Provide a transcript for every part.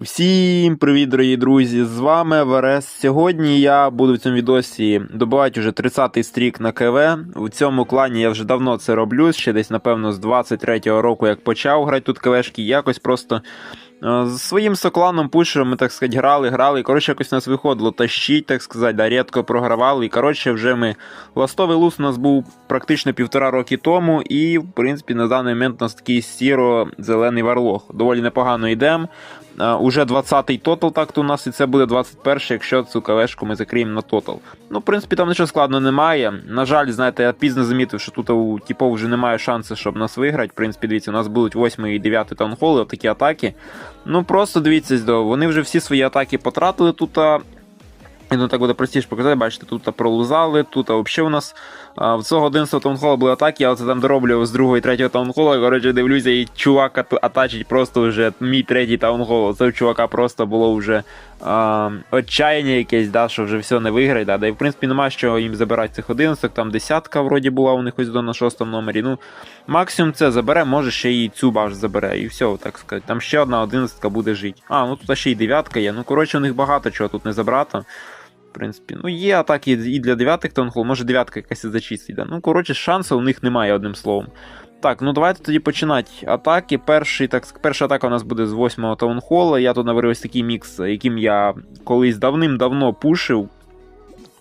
Всім привіт, дорогі друзі! З вами ВРС. Сьогодні я буду в цьому відосі добивати вже 30-й стрік на КВ. У цьому клані я вже давно це роблю, ще десь, напевно, з 23-го року, як почав грати тут КВшки, якось просто е, з своїм сокланом пушером ми, так сказати, грали, грали. І, коротше, якось нас виходило тащить, так сказати, да, рідко програвали. І коротше, вже ми. Ластовий лус у нас був практично півтора роки тому, і, в принципі, на даний момент у нас такий сіро-зелений варлох. Доволі непогано йдемо. Uh, уже 20-й тотал, так то у нас і це буде 21-й, якщо цю кавешку ми закриємо на тотал. Ну, в принципі, там нічого складного немає. На жаль, знаєте, я пізно замітив, що тут у типов вже немає шансу, щоб нас виграти. В принципі, дивіться, у нас будуть 8 і 9 таунхоли, такі атаки. Ну просто дивіться, вони вже всі свої атаки потратили тут. Ну так буде простіше показати, бачите, тут пролузали, тут взагалі у нас в цього 11 таунхола були атаки, я це там дороблював з другого і третього таунхола. Коротше, дивлюся, і чувак атачить просто вже мій третій таунхол. Це у чувака просто було вже а, отчаяння якесь, да, що вже все не виграє. Да, да і в принципі немає що їм забирати цих 11, там десятка вроді була у них ось до на шостому номері. Ну, максимум це забере, може ще і цю баш забере. І все, так сказати. Там ще одна одинадцятка буде жити. А, ну тут ще й дев'ятка є. Ну, коротше, у них багато чого тут не забрати. В принципі, ну є атаки і для дев'ятих таунхол, може дев'ятка якась зачистить. Да? Ну, коротше, шансу у них немає, одним словом. Так, ну давайте тоді починати атаки. Перший, так, Перша атака у нас буде з 8-го таунхола. Я тут наварив ось такий мікс, яким я колись давним-давно пушив.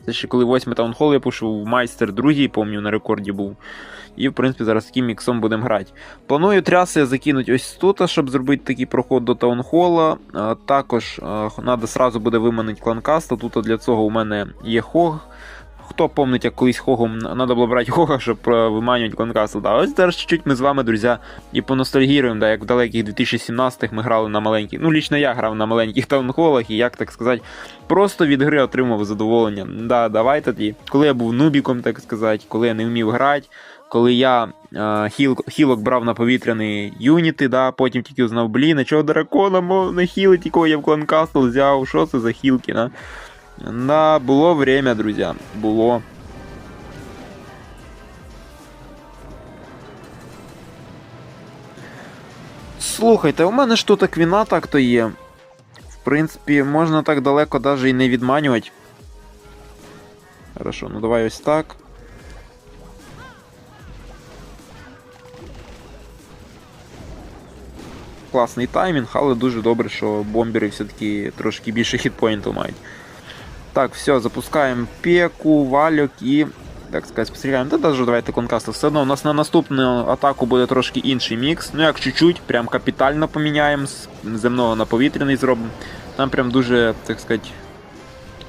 Це ще коли 8 таунхол я пушив, майстер другий, помню, на рекорді був. І, в принципі, зараз таким міксом будемо грати. Планую тряси закинути ось тут, щоб зробити такий проход до таунхола. Також треба сразу буде виманити кланкаста. Тут для цього у мене є хог. Хто помнить, як колись хогом треба було брати хога, щоб виманювати кланкасту. Да, ось зараз чуть-чуть ми з вами, друзі, і поностальгіруємо, да, як в далеких 2017-х ми грали на маленьких. Ну, лічно я грав на маленьких таунхолах, і як так сказати, просто від гри отримав задоволення. Да, давай тоді. Коли я був нубіком, так сказати, коли я не вмів грати коли я е, хіл, хілок брав на повітряний юніти, да, потім тільки узнав, блін, а чого дракона мов не хілить, якого я в кланкастл взяв, що це за хілки, да? Да, було время, друзі, було. Слухайте, у мене ж тут квіна так-то є. В принципі, можна так далеко навіть і не відманювати. Хорошо, ну давай ось так. класний таймінг, але дуже добре, що бомбери все-таки трошки більше хітпоінту мають. Так, все, запускаємо пеку, вальок і. Так сказати, спостерігаємо. Та навіть давайте конкасту. Все одно у нас на наступну атаку буде трошки інший мікс. Ну як чуть-чуть, прям капітально поміняємо, з земного на повітряний зробимо. Там прям дуже, так сказати,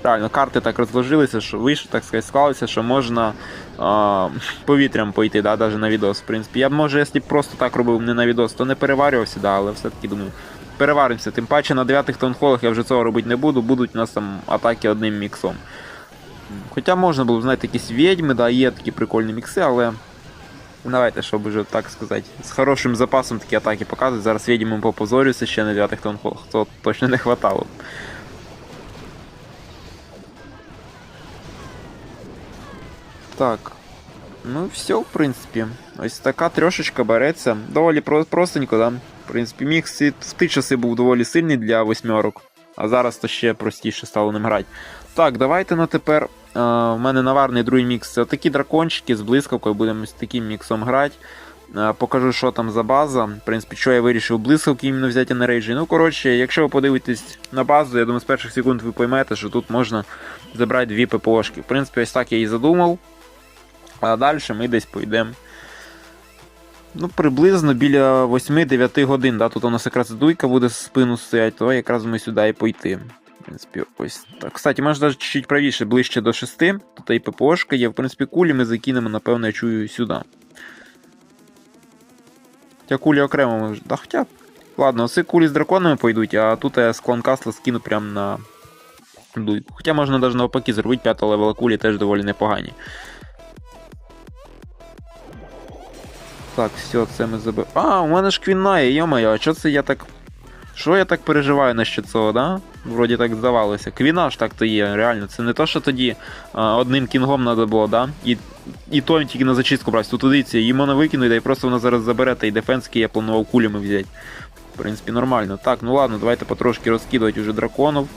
Правильно, карти так розложилися, що вийшло, так сказати, склалися, що можна а, повітрям пойти, да, навіть на відос. В принципі, я б може, якщо б просто так робив не на відос, то не переварювався, да, але все-таки думаю, переваримося. Тим паче на 9 тонхолах я вже цього робити не буду, будуть у нас там атаки одним міксом. Хоча можна було, знаєте, якісь відьми, да, є такі прикольні мікси, але. Давайте, щоб вже так сказати, з хорошим запасом такі атаки показувати. Зараз відьмом попозорюся ще на 9 тонхолах, то точно не хватало. Так. Ну, все, в принципі. Ось така трошечка береться. Доволі простенько, да? В принципі, мікс в ті часи був доволі сильний для восьмерок, а зараз то ще простіше стало ним грати. Так, давайте на тепер. У е, мене наварний другий мікс. Це такі дракончики з блискавкою, будемо з таким міксом грати. Е, покажу, що там за база. В принципі, що я вирішив блискавки іменно взяти на рейджі. Ну, коротше, якщо ви подивитесь на базу, я думаю, з перших секунд ви поймете, що тут можна забрати дві ППОшки. В принципі, ось так я і задумав. А далі ми десь пойдемо. Ну, приблизно біля 8-9 годин. Да? Тут у нас якраз дуйка буде спину стоять, то якраз ми сюди і пойти. В принципі, ось так. Кстати, може навіть чуть правіше, ближче до 6. Тут і ППОшка є. В принципі, кулі ми закинемо, напевно, я чую сюди. Хоча кулі окремо ми. Да, хоча. Ладно, оці кулі з драконами пойдуть, а тут я з кланкасла скину прямо на дуйку. Хоча можна навіть навпаки зробити 5 левела кулі теж доволі непогані. Так, все, це ми забив. А, у мене ж квіна є, йо-моє, а що це я так. Що я так переживаю насчет цього, да? Вроді так здавалося. Квіна ж так то є, реально. Це не то, що тоді а, одним кінгом треба було, да? І і то тільки на зачистку брати. Тут дивіться, її можна викинути, і просто вона зараз забере, та й дефенський я планував кулями взяти. В принципі, нормально. Так, ну ладно, давайте потрошки розкидувати уже драконів.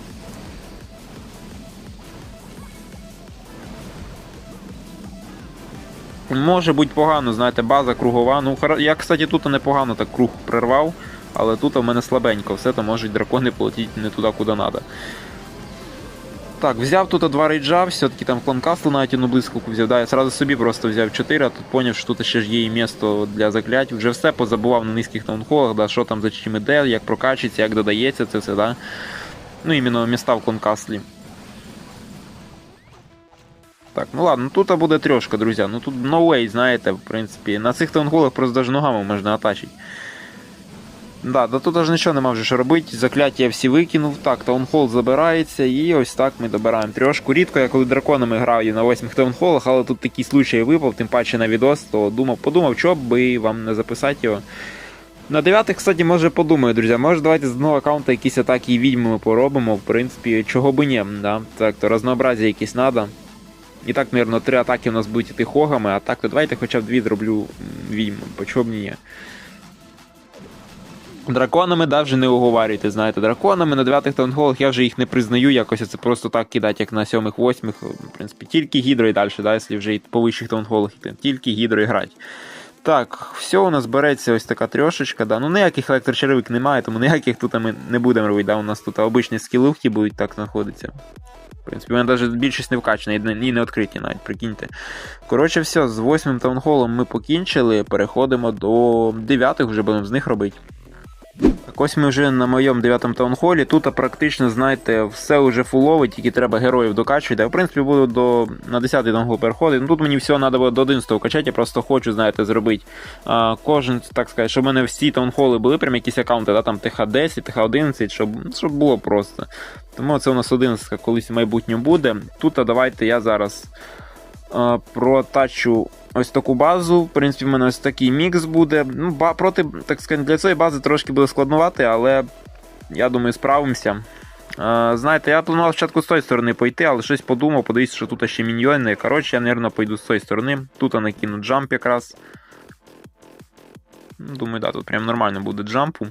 Може бути погано, знаєте, база кругова. Ну, я, кстати, тут непогано так круг прервав, але тут у мене слабенько, все то можуть дракони полетіти не туди, куди треба. Так, взяв тут два рейджа, все-таки там кланкасту навіть одну блискавку взяв. Да, я сразу собі просто взяв 4, а тут поняв, що тут ще ж є і місто для заклять. Вже все позабував на низьких таунхолах, да, що там за чим іде, як прокачується, як додається це все, да. Ну, іменно міста в кланкаслі. Так, ну ладно, тут буде трьошка, друзі. Ну тут no way, знаєте, в принципі. На цих таунголах просто даже ногами можна атачити. Да, да тут аж нічого нема вже що робити. Закляття всі викинув. Так, таунхол забирається, і ось так ми добираємо трьошку. Рідко я коли драконами граю на восьмих таунхолах, але тут такий случай випав, тим паче на відос, то думав, подумав, що би вам не записати його. На дев'ятих, кстати, може подумаю, друзі. Може давайте з одного аккаунта якісь атаки і відьми ми поробимо. В принципі, чого би ні, да. Так, то разнообразие якесь треба. І так, мирно, три атаки у нас будуть іти хогами, а так, то давайте хоча б дві зроблю м, відьми, б ні. Драконами да, не уговарюйте, знаєте, драконами на дев'ятих таунголах я вже їх не признаю, якось це просто так кидати, як на сьомих, восьмих. В принципі, тільки гідро і далі, да, якщо вже і по вищих таунголах йти, тільки гідро і грати. Так, все у нас береться ось така трьошечка, да. Ну ніяких електрочеревик немає, тому ніяких тут ми не будемо робити. Да. У нас тут обичні скілухи будуть так знаходитися. В принципі, мене навіть більшість не вкачена, і не відкриті навіть, прикиньте. Коротше, все, з восьмим таунхолом ми покінчили, переходимо до дев'ятих, вже будемо з них робити. Ось ми вже на моєму дев'ятому таунхолі. Тут практично, знаєте, все вже фулове, тільки треба героїв докачувати. Я, в принципі, буду до, на 10-й таунхол переходити. Ну тут мені всього треба буде до 11-го качати, я просто хочу, знаєте, зробити а, кожен, так сказати, щоб у мене всі таунхоли були прям якісь аккаунти, да, там ТХ-10, ТХ-11, щоб, щоб було просто. Тому це у нас 11 колись в майбутньому буде. Тут давайте я зараз протачу ось таку базу. В принципі, в мене ось такий мікс буде. Ну, проти, так сказати, для цієї бази трошки буде складнувати, але я думаю, справимося. Знаєте, я планував спочатку з тої сторони пойти, але щось подумав, подивіться, що тут ще міньйони. Коротше, я, мабуть, пойду з цієї сторони. Тут я накину джамп якраз. Ну, Думаю, да, тут прям нормально буде джампу.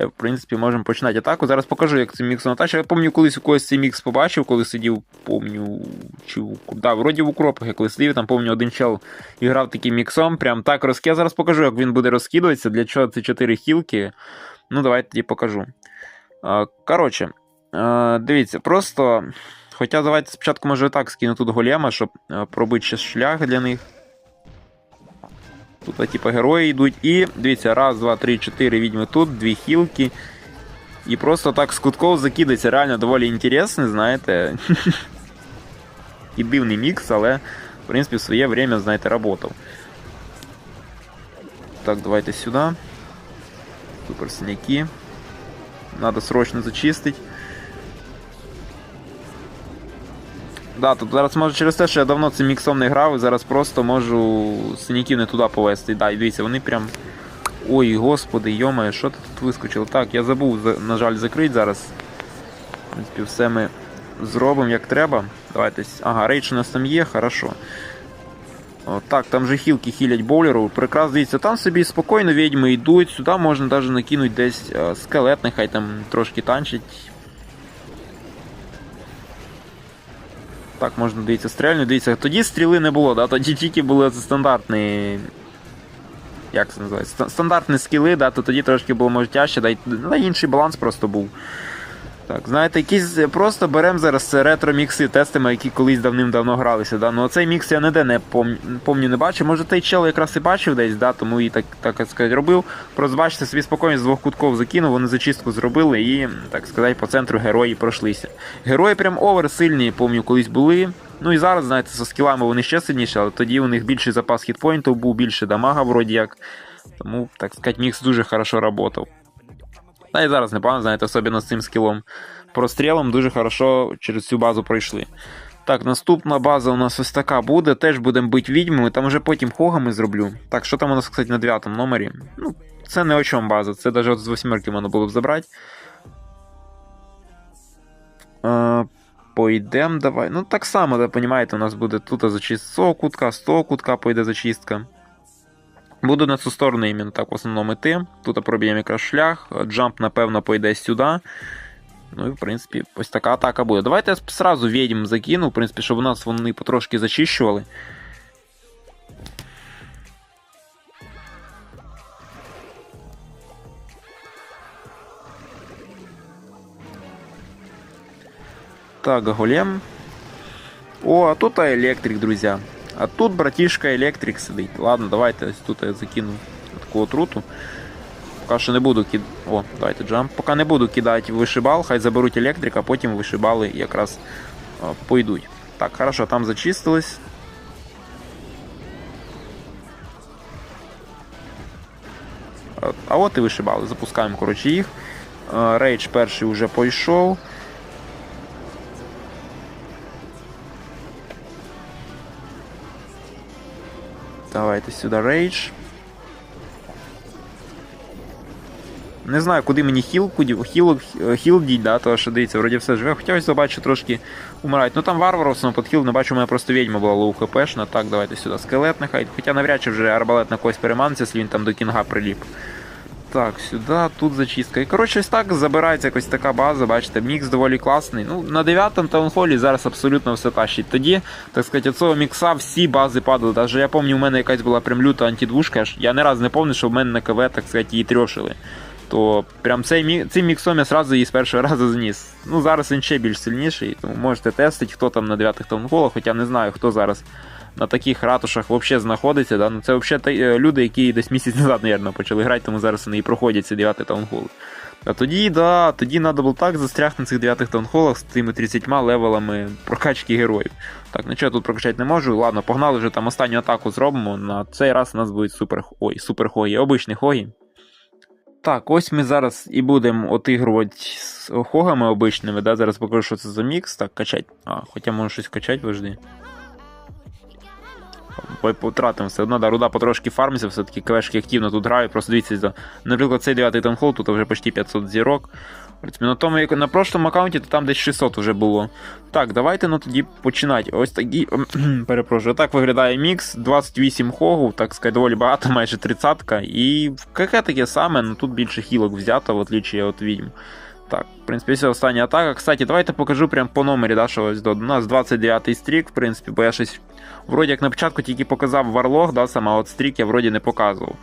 Е, В принципі, можемо починати атаку. Зараз покажу, як цей мікс натача. Я пам'ятаю, колись у когось цей мікс побачив, коли сидів, помню, чи да, вроді в укропах, я коли сидів, там помню, один чел і грав таким міксом. Прям так розкид. Я зараз покажу, як він буде розкидуватися, для чого ці 4 хілки. Ну, давайте тоді покажу. Коротше, дивіться, просто. Хоча давайте спочатку, може, так скину тут голема, щоб пробити ще шлях для них. Тут, типа, герої йдуть. І дивіться, раз, два, три, чотири відьми тут, дві хілки. І просто так з кутков закидається реально доволі інтересний, знаєте. І дивний мікс, але, в принципі, в своє время, знаєте, работав. Так, давайте сюди. Супер синяки. Надо срочно зачистить. Да, тут зараз може через те, що я давно цим міксом не грав, і зараз просто можу синяків не туди повести. Да, і дивіться, вони прям. Ой, господи, йомає, що тут вискочило? Так, я забув, на жаль, закрити зараз. В принципі, все ми зробимо як треба. Давайте. Ага, рейдж у нас там є, хорошо. Так, там же хілки хілять боулеру. Прекрасно дивіться, там собі спокійно відьми йдуть, сюди можна навіть накинути десь е, скелет, нехай там трошки танчить. Так, можна дивіться, стрельнути, дивіться, тоді стріли не було, да? тоді тільки були стандартні. Як це називається? Стандартні скіли, да, то тоді трошки було може тяжче, да, да, інший баланс просто був. Так, знаєте, якісь е, просто беремо зараз ретро-мікси, тестимо, які колись давним-давно гралися. Да? Ну оцей мікс я ніде не пом... помню, не бачив. Може той чел якраз і бачив десь, да? тому і так, так сказати, робив. Просто бачите, собі спокійно з двох кутків закинув, вони зачистку зробили і, так сказати, по центру герої пройшлися. Герої прям овер сильні, помню, колись були. Ну і зараз, знаєте, зі скілами вони ще сильніші, але тоді у них більший запас хітпоінтів був, більше дамага вроді як. Тому, так сказати, мікс дуже хорошо працював. Та і зараз непогано, знаєте, особливо з цим скілом. Прострілом дуже хорошо через цю базу пройшли. Так, наступна база у нас ось така буде. Теж будемо бити відьмами, там вже потім хогами зроблю. Так, що там у нас, кстати, на 9 номері? Ну, це не о чому база, це навіть от з восьмерки можна було б забрати. Е, Пойдем, давай. Ну, так само, да, понімаєте, у нас буде тут зачистка 100 кутка, 100 кутка пойде зачистка. Буду на цю сторону іменно так в основному йти. Тут проб'ємо якраз шлях. Джамп, напевно, пойде сюди. Ну і в принципі, ось така атака буде. Давайте я сразу відьм закину, в принципі, щоб у нас вони потрошки зачищували. Так, голем. О, а тут електрик, друзья. А тут братишка електрик сидить. Ладно, давайте ось тут я закину таку отруту. Поки що не буду кид... О, давайте джамп. Поки не буду кидати вишибал, хай заберуть електрика, потім вишибали якраз пойдуть. Так, хорошо, там зачистились. А- от і вишибали. Запускаємо, коротше, їх. Рейдж перший вже пойшов. Давайте сюди рейдж. Не знаю, куди мені хіл, куди, хіл, хіл діть, да, тому що дивіться, вроді все живе. Хоча ось побачу трошки умирають. Ну там варвар основно під хіл, не бачу, у мене просто відьма була лоу хпшна. Так, давайте сюди скелет нехай. Хоча навряд чи вже арбалет на когось переманиться, якщо він там до кінга приліп. Так, сюди, тут зачистка. І коротше, ось так забирається якось така база, бачите, мікс доволі класний. Ну, на 9-му таунхолі зараз абсолютно все тащить. Тоді, так сказати, від цього мікса всі бази падали. Даже я пам'ятаю, у мене якась була прям люта антидвушка, аж я не раз не пам'ятаю, що в мене на КВ, так сказати, її трьошили. То прям цей, цим міксом я сразу її з першого разу зніс. Ну, зараз він ще більш сильніший, тому можете тестити, хто там на 9-х таунхолах, хоча не знаю, хто зараз на таких ратушах взагалі знаходиться. Да? Ну, це взагалі люди, які десь місяць назад, мабуть, почали грати, тому зараз вони і проходять ці 9 таунхоли. А тоді, да, тоді треба було так застрягти на цих 9 таунхолах з тими 30 левелами прокачки героїв. Так, нічого я тут прокачати не можу. Ладно, погнали вже там останню атаку зробимо. На цей раз у нас будуть супер. Ой, супер хогі, обичні хогі. Так, ось ми зараз і будемо отигрувати з хогами обичними. Да? Зараз покажу, що це за мікс. Так, качать. А, хоча можу щось качати, вожди. Потратимо все одно, да, руда потрошки фармиться, все-таки квешки активно тут грають. Просто дивіться, наприклад, цей 9 танхол, тут вже почти 500 зірок. На тому, як на прошлому аккаунті, то там десь 600 вже було. Так, давайте ну тоді починати. Ось такі. Перепрошую, так виглядає мікс. 28 хогів, так сказати, доволі багато, майже 30-ка. І в КК таке саме, ну тут більше хілок взято, в отличие від відьм. Так, в принципі, все остання атака. Кстати, давайте покажу прям по номері, да, що ось до у нас 29-й стрік, в принципі, бо я щось. Вроді як на початку тільки показав варлог, да, саме от стрік я вроді не показував.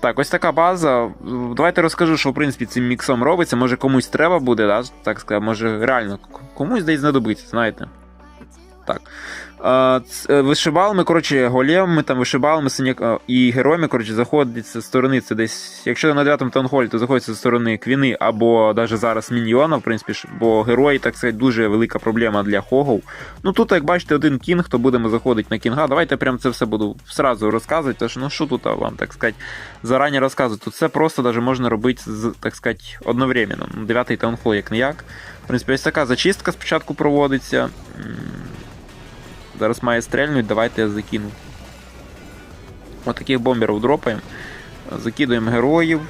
Так, ось така база. Давайте розкажу, що в принципі цим міксом робиться. Може комусь треба буде, да, так сказати, може реально комусь десь знадобиться, знаєте. Так. Е, вишибалами, коротше, големами, там вишибалами синяк, і героями, коротше, заходить зі сторони. Це десь, якщо на 9 таунхолі, то заходить зі сторони квіни або навіть зараз міньйона, в принципі, бо герої, так сказати, дуже велика проблема для хогов. Ну тут, як бачите, один кінг, то будемо заходити на кінга. Давайте прям це все буду сразу розказувати. Тож, ну що тут вам, так сказати, зарані розказувати. Тут все просто даже можна робити, так сказати, одновременно. Дев'ятий таунхол, як не як. В принципі, ось така зачистка спочатку проводиться. Зараз має стрельнуть, давайте я закину. От таких бомберів дропаємо. Закидуємо героїв,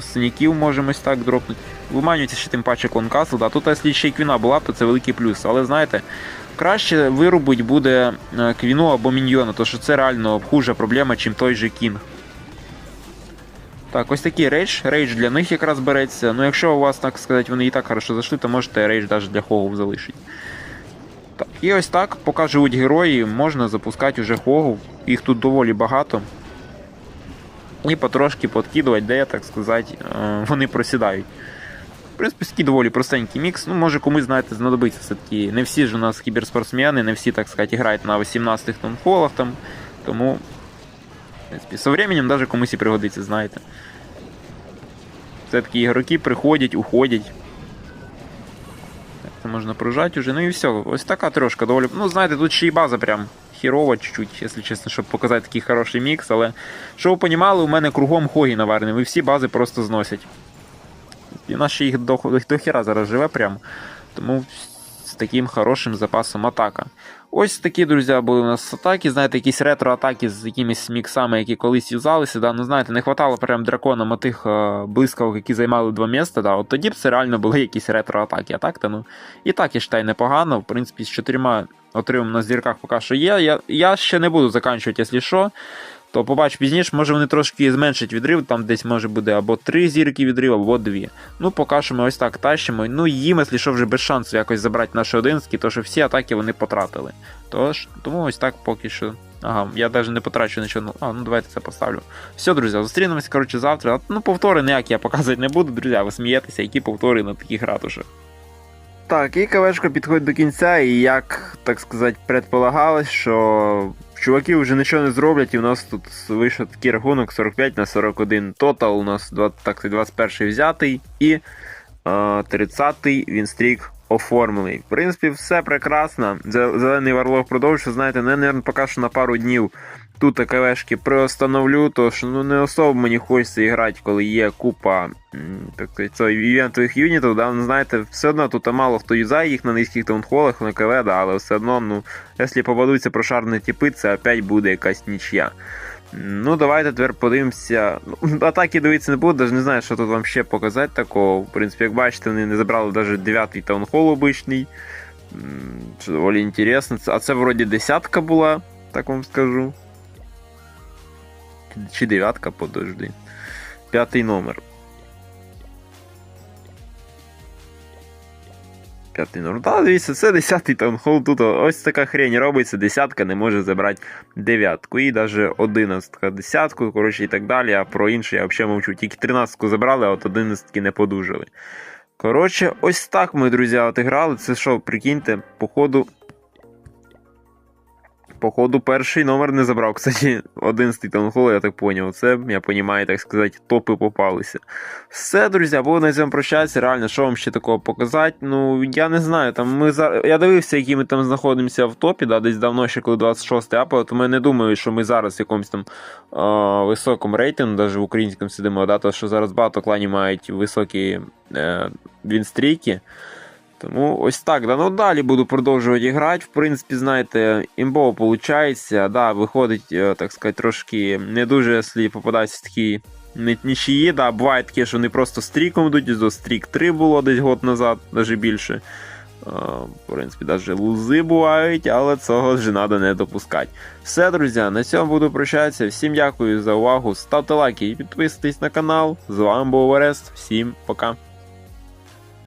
синяків можемо ось так дропнути. Виманюється ще тим паче клонкасл. Да. Тут, якщо ще й квіна була то це великий плюс. Але знаєте, краще вирубить буде е, квіну або міньйона, тому що це реально хужа проблема, чим той же кінг. Так, ось такий рейдж. Рейдж для них якраз береться. Ну, якщо у вас, так сказати, вони і так хорошо зайшли, то можете рейдж навіть для хогов залишити. І ось так, поки живуть герої, можна запускати вже хогов. Їх тут доволі багато. І потрошки подкидувати, де, так сказати, е, вони просідають. В принципі, такий доволі простенький мікс. Ну, може комусь, знаєте, знадобиться все-таки. Не всі ж у нас кіберспортсмени, не всі, так сказати, грають на 18-х тонфолах там. Тому, в принципі, со временем даже комусь і пригодиться, знаєте. Все-таки ігроки приходять, уходять. Можна прижати уже. Ну і все. Ось така трошка доволі. Ну, знаєте, тут ще й база прям хірова чуть-чуть, якщо чесно, щоб показати такий хороший мікс, але щоб ви понімали, у мене кругом хогі наварені, і всі бази просто зносять. І нас ще їх до, до хіра зараз живе прям. Тому з таким хорошим запасом атака. Ось такі, друзі, були у нас атаки. Знаєте, якісь ретро-атаки з якимись міксами, які колись юзалися. Да? Ну, знаєте, не хватало прям драконам отих е, блискавок, які займали два міста. Да? От тоді б це реально були якісь ретро-атаки. А так, то ну, і так, я вважаю, непогано. В принципі, з чотирма отримом на зірках поки що є. Я, я ще не буду заканчувати, якщо що. То побач пізніше, може вони трошки зменшать відрив, там десь може буде або 3 зірки відрив, або 2. Ну, поки що ми ось так тащимо. Ну, їм, якщо що, вже без шансу якось забрати наші одинські, то що всі атаки вони потратили. Тож, тому ось так поки що. Ага, я навіть не потрачу нічого. Ну, а, ну давайте це поставлю. Все, друзі, зустрінемося, коротше, завтра. Ну, повтори ніякі я показувати не буду, друзі, ви смієтеся, які повтори на таких ратушах. Так, і КВшка підходить до кінця, і як, так сказати, предполагалось, що чуваки вже нічого не зроблять, і у нас тут вийшов такий рахунок 45 на 41 тотал. У нас 20, так, 21 взятий і е, 30-й він стрік оформлений. В принципі, все прекрасно. Зелений варлог продовжує, знаєте, не, мабуть, поки що на пару днів тут КВшки приостановлю, то що ну не особо мені хочеться грати, коли є купа так цього івентових юнітів, да, ну, знаєте, все одно тут мало хто юзає їх на низьких таунхолах, на КВ, да, але все одно, ну, якщо попадуться прошарні типи, це опять буде якась нічия. Ну, давайте тепер подивимося. Ну, атаки дивитися не буду, навіть не знаю, що тут вам ще показати такого. В принципі, як бачите, вони не забрали навіть 9-й таунхол обичний. Що доволі інтересно. А це вроді десятка була, так вам скажу. Чи дев'ятка, подожди. П'ятий номер. П'ятий номер. Та, дивіться, це десятий таунхол. Тут ось така хрень робиться, десятка не може забрати дев'ятку. І навіть одинадцятка десятку, коротше, і так далі. А про інше я взагалі мовчу. Тільки тринадцятку забрали, а от одинадцятки не подужали. Коротше, ось так ми, друзі, отіграли. Це що, прикиньте, походу. Походу, перший номер не забрав. Кстати, 11 таунхол, я так поняв. Це, я розумію, так сказати, топи попалися. Все, друзі, буду на цьому прощатися. Реально, що вам ще такого показати? Ну, я не знаю. Там ми за... Я дивився, які ми там знаходимося в топі, да, десь давно ще коли 26 апа, то ми не думаю, що ми зараз в якомусь там е- високому рейтингу, навіть в українському сидимо, да, то що зараз багато кланів мають високі е- вінстрійки. Тому ось так. Да. Ну далі буду продовжувати грати. В принципі, знаєте, імбово виходить. Да, виходить, е, так сказати, трошки не дуже, якщо попадаються такі нічиї. Да, буває таке, що вони просто стріком йдуть, до стрік 3 було десь год назад, навіть більше. Е, В принципі, навіть лузи бувають, але цього вже треба не допускати. Все, друзі, на цьому буду прощатися. Всім дякую за увагу. Ставте лайки і підписуйтесь на канал. З вами був Орест. Всім пока.